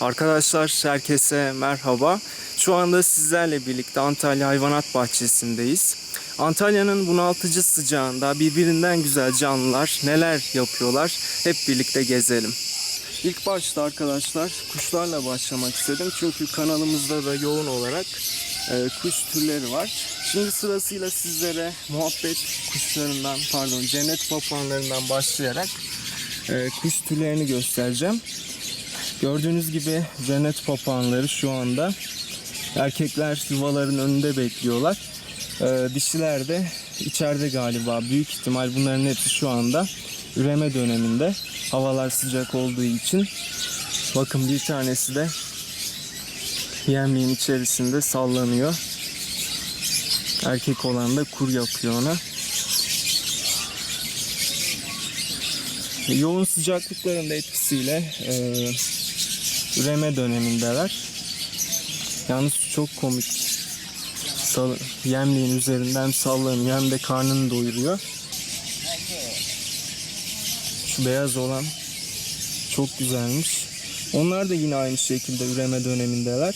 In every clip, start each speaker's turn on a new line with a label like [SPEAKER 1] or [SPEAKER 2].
[SPEAKER 1] Arkadaşlar herkese merhaba. Şu anda sizlerle birlikte Antalya Hayvanat Bahçesi'ndeyiz. Antalya'nın bunaltıcı sıcağında birbirinden güzel canlılar neler yapıyorlar hep birlikte gezelim. İlk başta arkadaşlar kuşlarla başlamak istedim. Çünkü kanalımızda da yoğun olarak e, kuş türleri var. Şimdi sırasıyla sizlere muhabbet kuşlarından pardon cennet papağanlarından başlayarak e, kuş türlerini göstereceğim. Gördüğünüz gibi cennet papağanları şu anda erkekler yuvaların önünde bekliyorlar. Ee, dişiler de içeride galiba. Büyük ihtimal bunların hepsi şu anda üreme döneminde. Havalar sıcak olduğu için. Bakın bir tanesi de yemliğin içerisinde sallanıyor. Erkek olan da kur yapıyor ona. Yoğun sıcaklıkların da etkisiyle e, üreme dönemindeler. Yalnız çok komik. Sal- yemliğin üzerinden sallanıyor hem de karnını doyuruyor. Şu beyaz olan çok güzelmiş. Onlar da yine aynı şekilde üreme dönemindeler.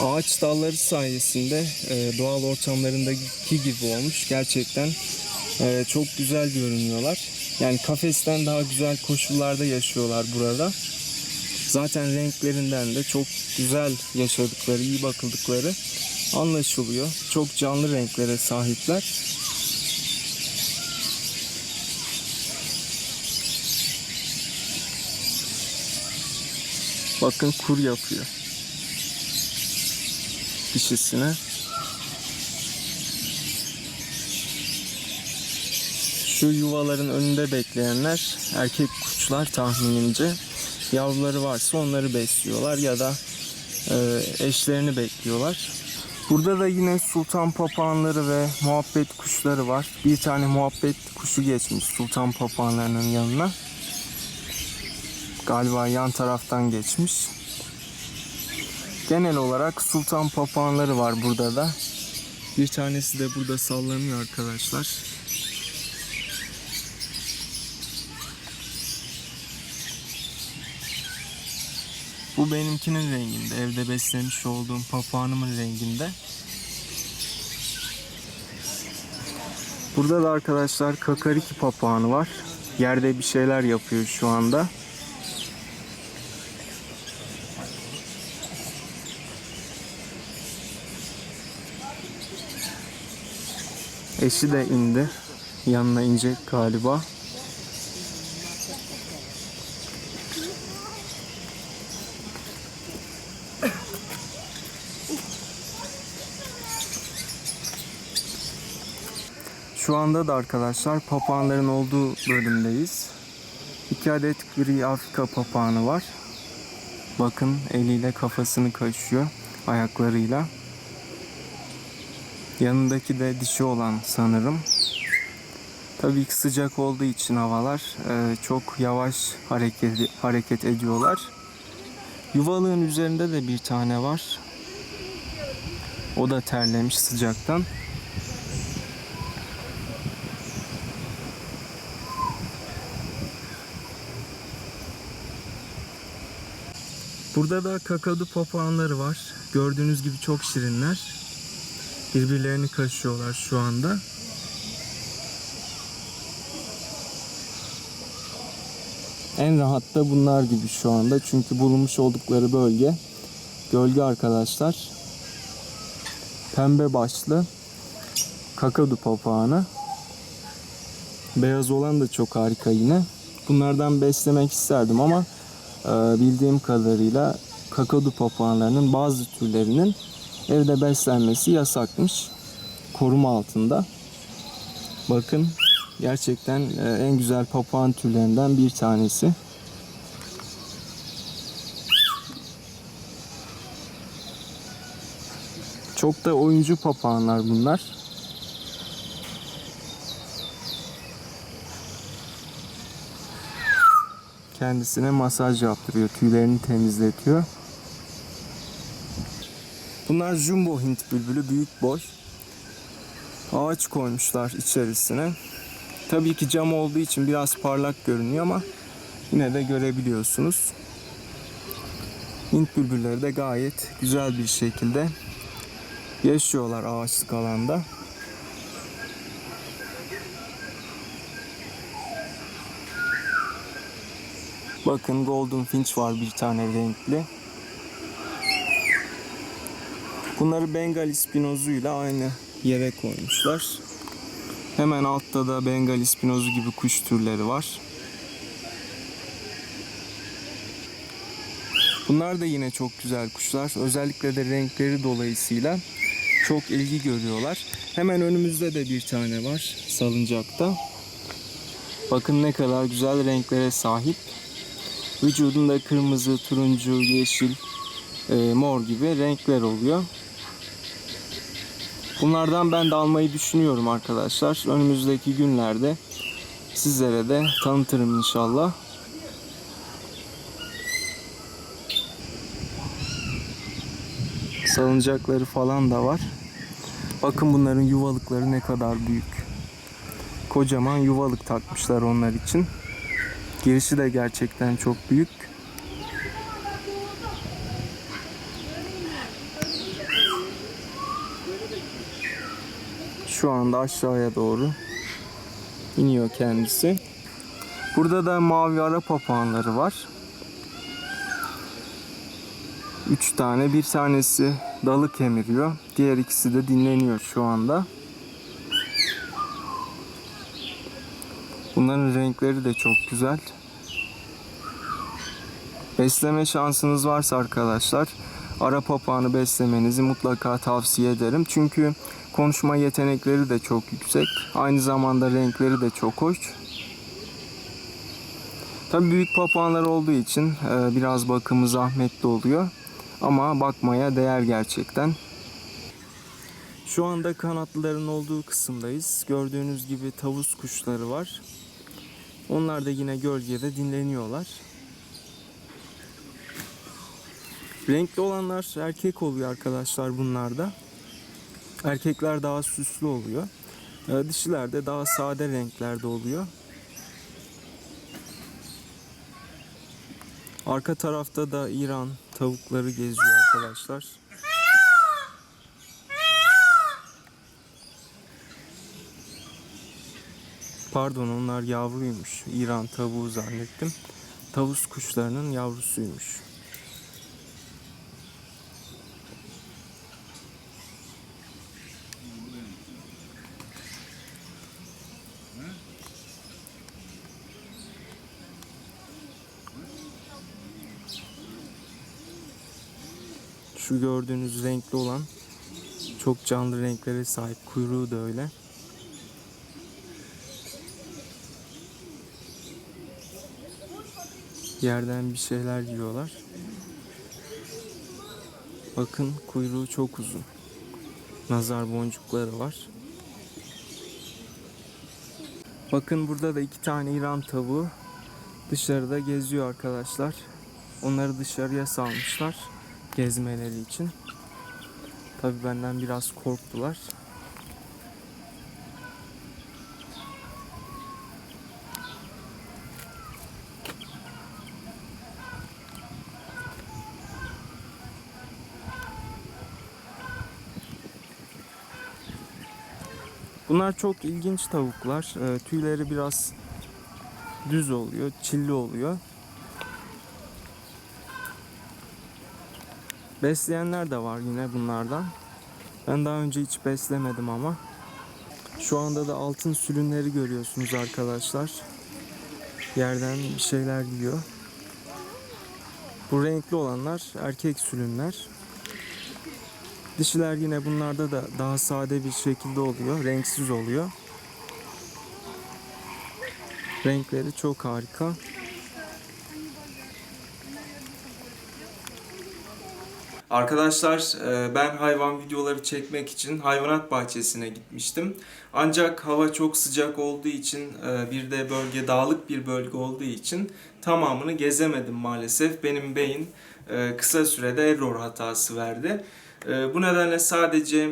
[SPEAKER 1] Ağaç dalları sayesinde e, doğal ortamlarındaki gibi olmuş. Gerçekten e, çok güzel görünüyorlar. Yani kafesten daha güzel koşullarda yaşıyorlar burada. Zaten renklerinden de çok güzel yaşadıkları, iyi bakıldıkları anlaşılıyor. Çok canlı renklere sahipler. Bakın kur yapıyor dişisine. Şu yuvaların önünde bekleyenler erkek kuşlar tahminimce. Yavruları varsa onları besliyorlar ya da e, eşlerini bekliyorlar. Burada da yine sultan papağanları ve muhabbet kuşları var. Bir tane muhabbet kuşu geçmiş sultan papağanlarının yanına. Galiba yan taraftan geçmiş. Genel olarak sultan papağanları var burada da. Bir tanesi de burada sallanıyor arkadaşlar. Bu benimkinin renginde. Evde beslemiş olduğum papağanımın renginde. Burada da arkadaşlar kakariki papağanı var. Yerde bir şeyler yapıyor şu anda. Eşi de indi. Yanına inecek galiba. Şu anda da arkadaşlar papağanların olduğu bölümdeyiz. İki adet gri Afrika papağanı var. Bakın eliyle kafasını kaşıyor ayaklarıyla. Yanındaki de dişi olan sanırım. Tabii ki sıcak olduğu için havalar e, çok yavaş hareket hareket ediyorlar. Yuvalığın üzerinde de bir tane var. O da terlemiş sıcaktan. Burada da kakadu papağanları var. Gördüğünüz gibi çok şirinler. Birbirlerini kaşıyorlar şu anda. En rahat da bunlar gibi şu anda. Çünkü bulunmuş oldukları bölge gölge arkadaşlar. Pembe başlı kakadu papağanı. Beyaz olan da çok harika yine. Bunlardan beslemek isterdim ama e, bildiğim kadarıyla kakadu papağanlarının bazı türlerinin evde beslenmesi yasakmış. Koruma altında. Bakın gerçekten e, en güzel papağan türlerinden bir tanesi. Çok da oyuncu papağanlar bunlar. kendisine masaj yaptırıyor. Tüylerini temizletiyor. Bunlar jumbo Hint bülbülü büyük boy. Ağaç koymuşlar içerisine. Tabii ki cam olduğu için biraz parlak görünüyor ama yine de görebiliyorsunuz. Hint bülbülleri de gayet güzel bir şekilde yaşıyorlar ağaçlık alanda. Bakın Golden Finch var bir tane renkli. Bunları Bengal ispinozuyla aynı yere koymuşlar. Hemen altta da Bengal ispinozu gibi kuş türleri var. Bunlar da yine çok güzel kuşlar. Özellikle de renkleri dolayısıyla çok ilgi görüyorlar. Hemen önümüzde de bir tane var salıncakta. Bakın ne kadar güzel renklere sahip. Vücudunda kırmızı, turuncu, yeşil, e, mor gibi renkler oluyor. Bunlardan ben de almayı düşünüyorum arkadaşlar. Önümüzdeki günlerde sizlere de tanıtırım inşallah. Salıncakları falan da var. Bakın bunların yuvalıkları ne kadar büyük. Kocaman yuvalık takmışlar onlar için. Girişi de gerçekten çok büyük. Şu anda aşağıya doğru iniyor kendisi. Burada da mavi ara papağanları var. Üç tane. Bir tanesi dalı kemiriyor. Diğer ikisi de dinleniyor şu anda. Bunların renkleri de çok güzel. Besleme şansınız varsa arkadaşlar ara papağanı beslemenizi mutlaka tavsiye ederim. Çünkü konuşma yetenekleri de çok yüksek. Aynı zamanda renkleri de çok hoş. Tabii büyük papağanlar olduğu için e, biraz bakımı zahmetli oluyor. Ama bakmaya değer gerçekten. Şu anda kanatlıların olduğu kısımdayız. Gördüğünüz gibi tavus kuşları var. Onlar da yine gölgede dinleniyorlar. Renkli olanlar erkek oluyor arkadaşlar bunlarda. Erkekler daha süslü oluyor. Ee, Dişiler de daha sade renklerde oluyor. Arka tarafta da İran tavukları geziyor arkadaşlar. Pardon onlar yavruymuş. İran tavuğu zannettim. Tavus kuşlarının yavrusuymuş. Şu gördüğünüz renkli olan çok canlı renklere sahip. Kuyruğu da öyle. Yerden bir şeyler yiyorlar. Bakın kuyruğu çok uzun. Nazar boncukları var. Bakın burada da iki tane İran tavuğu dışarıda geziyor arkadaşlar. Onları dışarıya salmışlar gezmeleri için. Tabii benden biraz korktular. Bunlar çok ilginç tavuklar. Ee, tüyleri biraz düz oluyor, çilli oluyor. Besleyenler de var yine bunlardan. Ben daha önce hiç beslemedim ama. Şu anda da altın sülünleri görüyorsunuz arkadaşlar. Yerden bir şeyler yiyor. Bu renkli olanlar erkek sülünler. Dişiler yine bunlarda da daha sade bir şekilde oluyor. Renksiz oluyor. Renkleri çok harika. Arkadaşlar e, ben hayvan videoları çekmek için hayvanat bahçesine gitmiştim. Ancak hava çok sıcak olduğu için e, bir de bölge dağlık bir bölge olduğu için tamamını gezemedim maalesef. Benim beyin e, kısa sürede error hatası verdi. Bu nedenle sadece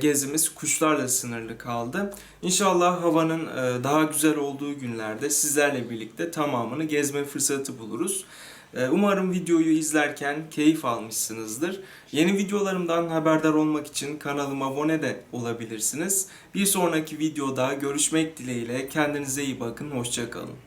[SPEAKER 1] gezimiz kuşlarla sınırlı kaldı. İnşallah havanın daha güzel olduğu günlerde sizlerle birlikte tamamını gezme fırsatı buluruz. E, Umarım videoyu izlerken keyif almışsınızdır. Yeni videolarımdan haberdar olmak için kanalıma abone de olabilirsiniz. Bir sonraki videoda görüşmek dileğiyle kendinize iyi bakın, hoşçakalın.